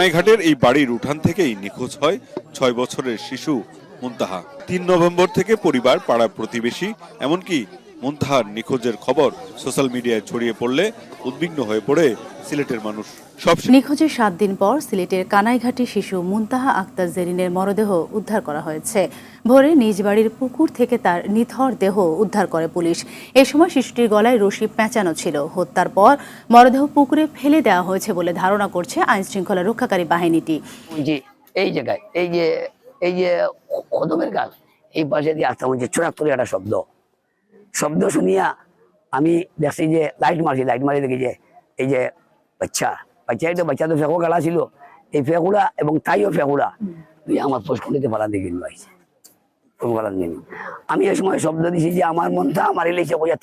কানাইঘাটের এই বাড়ির উঠান থেকেই নিখোঁজ হয় ছয় বছরের শিশু মুন্তাহা। তিন নভেম্বর থেকে পরিবার, পাড়া প্রতিবেশী, এমনকি মুন্তাহার নিখোঁজের খবর সোশ্যাল মিডিয়ায় ছড়িয়ে পড়লে উদ্বিগ্ন হয়ে পড়ে সিলেটের মানুষ। নিখোঁজের সাত দিন পর সিলেটের কানাইঘাটি শিশু মুনতাহা আক্তার জেরিনের মরদেহ উদ্ধার করা হয়েছে। ভোরে নিজ বাড়ির পুকুর থেকে তার নিথর দেহ উদ্ধার করে পুলিশ। এ সময় শিশুটির গলায় রশি পেঁচানো ছিল। হত্যার পর মরদেহ পুকুরে ফেলে দেওয়া হয়েছে বলে ধারণা করছে আইন শৃঙ্খলা রক্ষাকারী বাহিনীটি। জি এই জায়গায় এই যে এই যে কদমের গাছ এই পাশে দিয়ে আসতাম ওই যে চুরাত্তর একটা শব্দ। শব্দ শুনিয়া আমি দেখছি যে লাইট মারছি লাইট মারি দেখি যে এই যে বাচ্চা বাচ্চা এটা বাচ্চা তো ফেঁকো গেলা ছিল। এই ফেঁকুড়া এবং তাইও ফেঁকুড়া। তুই আমার পোস্টকুলিতে পালা দেখি আইছে ফোনগলার নিয়ে আমি এই সময় শব্দ দিছি যে আমার মনটা বোঝা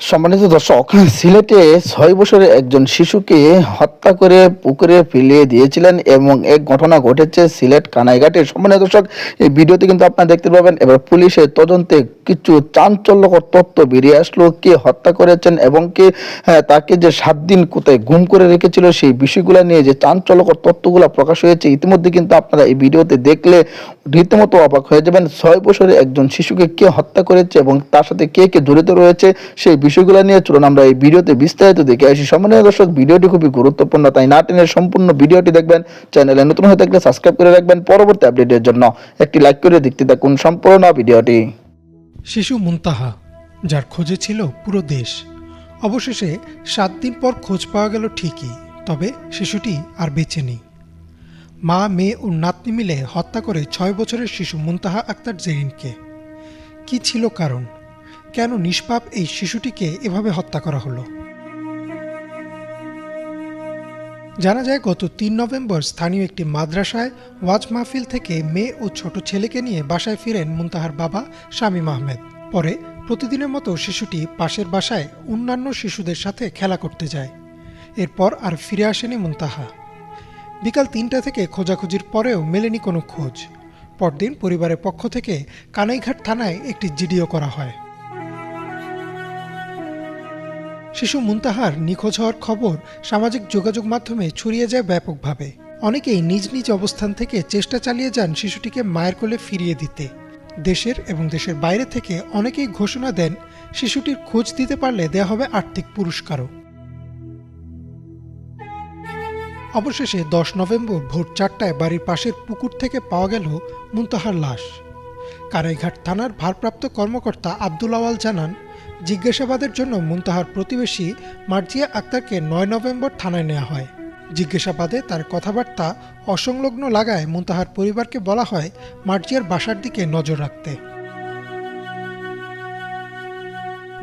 সম্মানিত দর্শক সিলেটে ছয় একজন শিশুকে হত্যা করে পুকুরে ফেলিয়ে দিয়েছিলেন এবং এক ঘটনা ঘটেছে সিলেট কানাইঘাটে। সম্মানিত দর্শক এই ভিডিওতে কিন্তু আপনারা দেখতে পাবেন এবার পুলিশের তদন্তে কিছু চাঞ্চল্যকর তথ্য বেরিয়ে আসলো কে হত্যা করেছেন এবং কে হ্যাঁ, তাকে যে সাত দিন কোথায় গুম করে রেখেছিল সেই বিষয়গুলো নিয়ে যে চাঞ্চল্যকর তথ্যগুলো প্রকাশ হয়েছে ইতিমধ্যে কিন্তু আপনারা এই ভিডিওতে দেখলে রীতিমতো অবাক হয়ে যাবেন। ছয় বছরের একজন শিশুকে কে হত্যা করেছে এবং তার সাথে কে কে জড়িত রয়েছে সেই বিষয়গুলো নিয়ে চলুন আমরা এই ভিডিওতে বিস্তারিত দেখে আসি। সম্মানীয় দর্শক, ভিডিওটি খুবই গুরুত্বপূর্ণ, তাই না টেনে সম্পূর্ণ ভিডিওটি দেখবেন, চ্যানেলে নতুন হয়ে থাকলে সাবস্ক্রাইব করে রাখবেন। পরবর্তী আপডেটের জন্য একটি লাইক করে দেখতে থাকুন সম্পূর্ণ ভিডিওটি। শিশু মুনতাহা, যার খোঁজে ছিল পুরো দেশ। অবশেষে সাত দিন পর খোঁজ পাওয়া গেল ঠিকই, তবে শিশুটি আর বেঁচে নেই। মা মেয়ে ও নাতনি মিলে হত্যা করে ছয় বছরের শিশু মুনতাহা আক্তার জেরিনকে। কি ছিল কারণ? কেন নিষ্পাপ এই শিশুটিকে এভাবে হত্যা করা হলো? জানা যায়, গত তিন নভেম্বর স্থানীয় একটি মাদ্রাসায় ওয়াজ মাহফিল থেকে মেয়ে ও ছোট ছেলেকে নিয়ে বাসায় ফিরেন মুনতাহার বাবা শামীম আহমেদ। পরে প্রতিদিনের মতো শিশুটি পাশের বাসায় অন্যান্য শিশুদের সাথে খেলা করতে যায়। এরপর আর ফিরে আসেনি মুনতাহা। বিকাল তিনটা থেকে খোঁজাখুঁজির পরেও মেলেনি কোনো খোঁজ। পরদিন পরিবারের পক্ষ থেকে কানাইঘাট থানায় একটি জিডিও করা হয়। শিশু মুনতাহার নিখোঁজ হওয়ার খবর সামাজিক যোগাযোগ মাধ্যমে ছড়িয়ে যায় ব্যাপকভাবে। অনেকেই নিজ নিজ অবস্থান থেকে চেষ্টা চালিয়ে যান শিশুটিকে মায়ের কোলে ফিরিয়ে দিতে। দেশের এবং দেশের বাইরে থেকে অনেকেই ঘোষণা দেন, শিশুটির খোঁজ দিতে পারলে দেয়া হবে আর্থিক পুরস্কারও। অবশেষে দশ নভেম্বর ভোর চারটায় বাড়ির পাশের পুকুর থেকে পাওয়া গেল মুনতাহার লাশ। কারাইঘাট থানার ভারপ্রাপ্ত কর্মকর্তা আব্দুল আওয়াল জানান, জিজ্ঞাসাবাদের জন্য মুনতাহার প্রতিবেশী মার্জিয়া আক্তারকে নয় নভেম্বর থানায় নেওয়া হয়। জিজ্ঞাসাবাদে তার কথাবার্তা অসংলগ্ন লাগায় মুনতাহার পরিবারকে বলা হয়, মার্জিয়ার বাসার দিকে নজর রাখতে।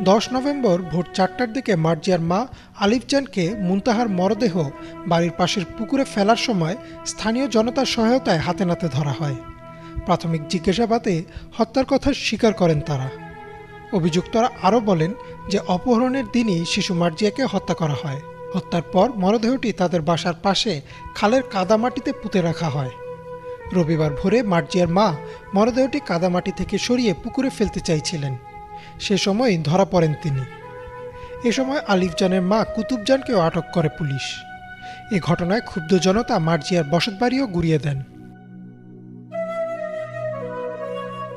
দশ নভেম্বর ভোর চারটার দিকে মার্জিয়ার মা আলিফজানকে মুনতাহার মরদেহ বাড়ির পাশের পুকুরে ফেলার সময় স্থানীয় জনতার সহায়তায় হাতে নাতে ধরা হয়। প্রাথমিক জিজ্ঞাসাবাদে হত্যার কথা স্বীকার করেন তারা। অভিযুক্তরা আরও বলেন যে অপহরণের দিনই শিশু মার্জিয়াকে হত্যা করা হয়। হত্যার পর মরদেহটি তাদের বাসার পাশে খালের কাদামাটিতে পুঁতে রাখা হয়। রবিবার ভোরে মার্জিয়ার মা মরদেহটি কাদামাটি থেকে সরিয়ে পুকুরে ফেলতে চাইছিলেন। সে সময় ধরা পড়েন তিনি। এ সময় আলিফজানের মা কুতুবজানকেও আটক করে পুলিশ। এ ঘটনায় ক্ষুব্ধ জনতা মার্জিয়ার বসতবাড়িও গুড়িয়ে দেন।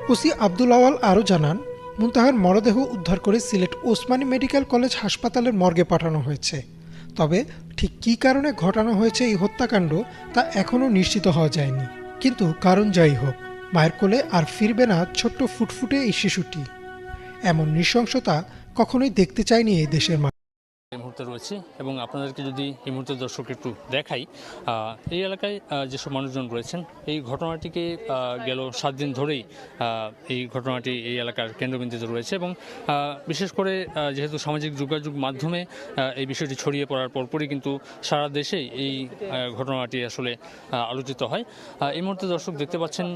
ওসি আব্দুল আওয়াল আরও জানান, মুনতাহার মরদেহ উদ্ধার করে সিলেট ওসমানী মেডিকেল কলেজ হাসপাতালের মর্গে পাঠানো হয়েছে। তবে ঠিক কী কারণে ঘটানো হয়েছে এই হত্যাকাণ্ড তা এখনও নিশ্চিত হওয়া যায়নি। কিন্তু কারণ যাই হোক, মায়ের কোলে আর ফিরবে না ছোট্ট ফুটফুটে এই শিশুটি। এমন নৃশংসতা কখনোই দেখতে চায়নি এই দেশের মানুষ। এই মুহূর্তে রয়েছে এবং আপনাদেরকে যদি এই মুহূর্তে দর্শক একটু দেখাই এই এলাকায় যেসব মানুষজন রয়েছেন, এই ঘটনাটিকে গেল সাত দিন ধরেই এই ঘটনাটি এই এলাকার কেন্দ্রবিন্দুতে রয়েছে এবং বিশেষ করে যেহেতু সামাজিক যোগাযোগ মাধ্যমে এই বিষয়টি ছড়িয়ে পড়ার পরপরই কিন্তু সারা দেশেই এই ঘটনাটি আসলে আলোচিত হয়। এই মুহূর্তে দর্শক দেখতে পাচ্ছেন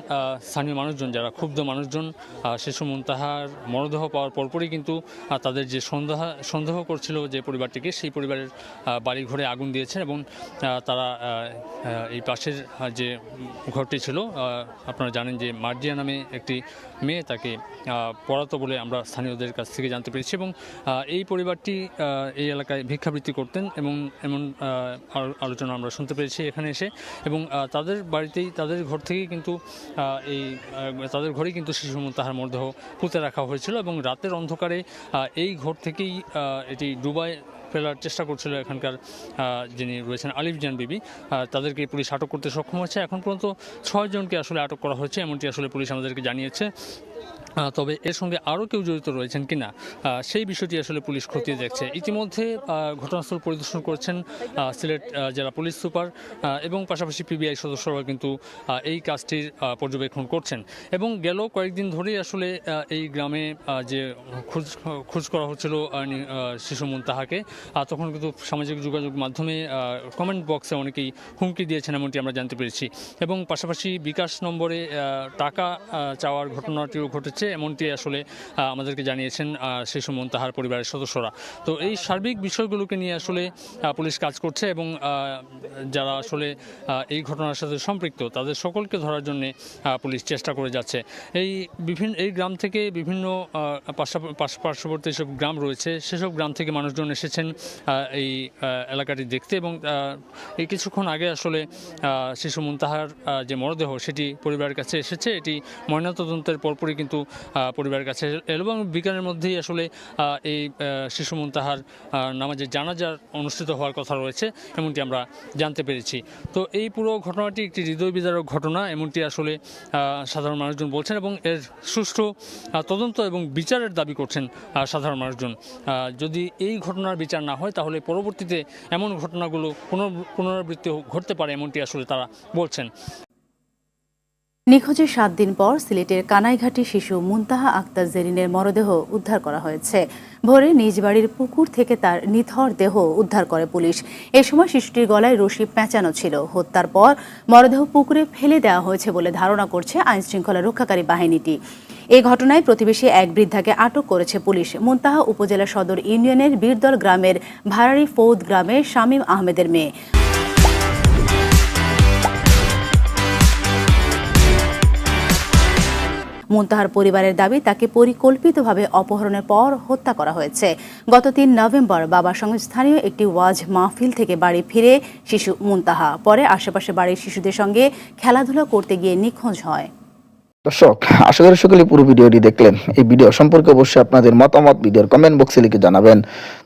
স্থানীয় মানুষজন, যারা ক্ষুব্ধ মানুষজন শিশু মুনতাহার মরদেহ পাওয়ার পরপরই কিন্তু তাদের যে সন্দেহ সন্দেহ করছিল যে পরিবার পরিবারটিকে সেই পরিবারের বাড়ি ঘরে আগুন দিয়েছেন এবং তারা এই পাশের যে ঘরটি ছিল আপনারা জানেন যে মার্জিয়া নামে একটি মেয়ে তাকে পড়াতো বলে আমরা স্থানীয়দের কাছ থেকে জানতে পেরেছি এবং এই পরিবারটি এই এলাকায় ভিক্ষাবৃত্তি করতেন এবং এমন আলোচনা আমরা শুনতে পেরেছি এখানে এসে এবং তাদের বাড়িতেই, তাদের ঘর থেকেই কিন্তু এই তাদের ঘরেই কিন্তু শিশু তাহার মরদেহ পুঁতে রাখা হয়েছিল এবং রাতের অন্ধকারে এই ঘর থেকেই এটি ডুবাই ফেলার চেষ্টা করছিল এখানকার যিনি রয়েছেন আলিফ জান বিবি তাদেরকে পুলিশ আটক করতে সক্ষম হয়েছে। এখন পর্যন্ত ছয় জনকে আসলে আটক করা হয়েছে, এমনটি আসলে পুলিশ আমাদেরকে জানিয়েছে। তবে এর সঙ্গে আরও কেউ জড়িত রয়েছেন কিনা সেই বিষয়টি আসলে পুলিশ খতিয়ে দেখছে। ইতিমধ্যে ঘটনাস্থল পরিদর্শন করেছেন সিলেট জেলা পুলিশ সুপার এবং পাশাপাশি পিবিআই সদস্যরা কিন্তু এই কাজটির পর্যবেক্ষণ করছেন। এবং গেল কয়েকদিন ধরেই আসলে এই গ্রামে যে খোঁজ খোঁজ করা হচ্ছিল শিশু মুনতাহাকে তখন কিন্তু সামাজিক যোগাযোগ মাধ্যমে কমেন্ট বক্সে অনেকেই হুমকি দিয়েছেন এমনটি আমরা জানতে পেরেছি। এবং পাশাপাশি বিকাশ নম্বরে টাকা চাওয়ার ঘটনাটিও ঘটেছে এমনটি আসলে আমাদেরকে জানিয়েছেন আহ, শিশু তাহার পরিবারের সদস্যরা। তো এই সার্বিক বিষয়গুলোকে নিয়ে আসলে পুলিশ কাজ করছে এবং যারা আসলে এই ঘটনার সাথে সম্পৃক্ত তাদের সকলকে ধরার জন্য পুলিশ চেষ্টা করে যাচ্ছে। এই বিভিন্ন এই গ্রাম থেকে বিভিন্ন পার্শ্ববর্তী যেসব গ্রাম রয়েছে সেসব গ্রাম থেকে মানুষজন এসেছেন। আহ, এই এলাকাটি দেখতে এবং এই কিছুক্ষণ আগে আসলে শিশু মুনতাহার যে মরদেহ সেটি পরিবারের কাছে এসেছে এটি ময়নাতদন্তের পরপরই কিন্তু পরিবারের কাছে এবং বিকালের মধ্যেই আসলে এই শিশু মুনতাহার নামাজের জানাজার অনুষ্ঠিত হওয়ার কথা রয়েছে এমনটি আমরা জানতে পেরেছি। তো এই পুরো ঘটনাটি একটি হৃদয় বিদারক ঘটনা এমনটি আসলে সাধারণ মানুষজন বলছেন এবং এর সুষ্ঠু তদন্ত এবং বিচারের দাবি করছেন সাধারণ মানুষজন। যদি এই ঘটনার বিচার না হয়, তাহলে পরবর্তীতে এমন ঘটনাগুলো পুনরাবৃত্তি ঘটতে পারে এমনটি আসলে তারা বলছেন। নিখোঁজের সাত দিন পর সিলেটের কানাইঘাটি শিশু মুনতাহা আক্তার জেরিনের মরদেহ উদ্ধার করা হয়েছে। ভোরে নিজ বাড়ির পুকুর থেকে তার নিথর দেহ উদ্ধার করে পুলিশ। এ সময় শিশুটির গলায় রশি পেঁচানো ছিল। হত্যার পর মরদেহ পুকুরে ফেলে দেওয়া হয়েছে বলে ধারণা করছে আইনশৃঙ্খলা রক্ষাকারী বাহিনীটি। এই ঘটনায় প্রতিবেশী এক বৃদ্ধাকে আটক করেছে পুলিশ। মুনতাহা উপজেলা সদর ইউনিয়নের বীরদল গ্রামের ভারারি ফৌদ গ্রামের শামীম আহমেদের মেয়ে। মুনতাহার পরিবারের দাবি, তাকে পরিকল্পিতভাবে অপহরণের পর হত্যা করা হয়েছে। গত তিন নভেম্বর বাবার সঙ্গে স্থানীয় একটি ওয়াজ মাহফিল থেকে বাড়ি ফিরে শিশু মুনতাহা। পরে আশেপাশে বাড়ির শিশুদের সঙ্গে খেলাধুলা করতে গিয়ে নিখোঁজ হয়। দর্শক, আশা করি সকলে পুরো ভিডিওটি দেখলেন। এই ভিডিও সম্পর্কে অবশ্যই আপনাদের মতামত, ভিডিওর কমেন্ট বক্সে লিখে জানাবেন।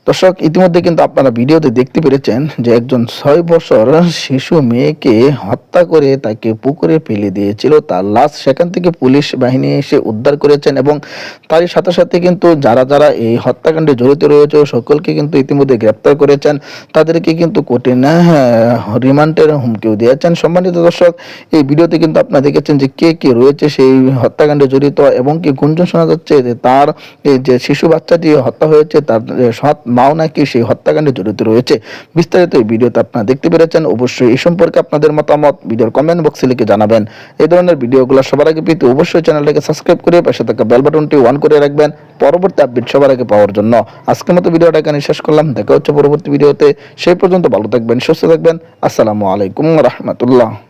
দর্শক ইতিমধ্যে কিন্তু আপনারা ভিডিওতে দেখতে পেরেছেন যে একজন ছয় বছর শিশু মেয়েকে হত্যা করে তাকে পুকুরে ফেলে দিয়েছিল। তার লাশ সেখান থেকে পুলিশ বাহিনী এসে উদ্ধার করেছেন এবং তারই সাথে সাথে কিন্তু যারা যারা এই হত্যাকাণ্ডে জড়িত রয়েছে সকলকে কিন্তু ইতিমধ্যে গ্রেপ্তার করেছেন। তাদেরকে কিন্তু কঠিন আহ, রিমান্ডের হুমকিও দিয়েছেন। সম্মানিত দর্শক এই ভিডিওতে কিন্তু আপনারা দেখেছেন যে কে কে রয়েছে সেই হত্যাকাণ্ডে জড়িত এবং কি গুঞ্জন শোনা যাচ্ছে যে তার যে শিশু বাচ্চাটি হত্যা হয়েছে তার সৎ মাও নাকি সেই হত্যাকাণ্ডে জড়িত রয়েছে। বিস্তারিত এই ভিডিওতে আপনারা দেখতে পেরেছেন। অবশ্যই এই সম্পর্কে আপনাদের মতামত ভিডিওর কমেন্ট বক্সে লিখে জানাবেন। এই ধরনের ভিডিওগুলো সবার আগে পেতে অবশ্যই চ্যানেলটাকে সাবস্ক্রাইব করে পাশে থাকা বেল বাটনটি অন করে রাখবেন। পরবর্তী আপডেট সবার আগে পাওয়ার জন্য। আজকের মতো ভিডিওটা এখানে শেষ করলাম। দেখা হচ্ছে পরবর্তী ভিডিওতে। সেই পর্যন্ত ভালো থাকবেন, সুস্থ থাকবেন। আসসালামু আলাইকুম রহমতুল্লাহ।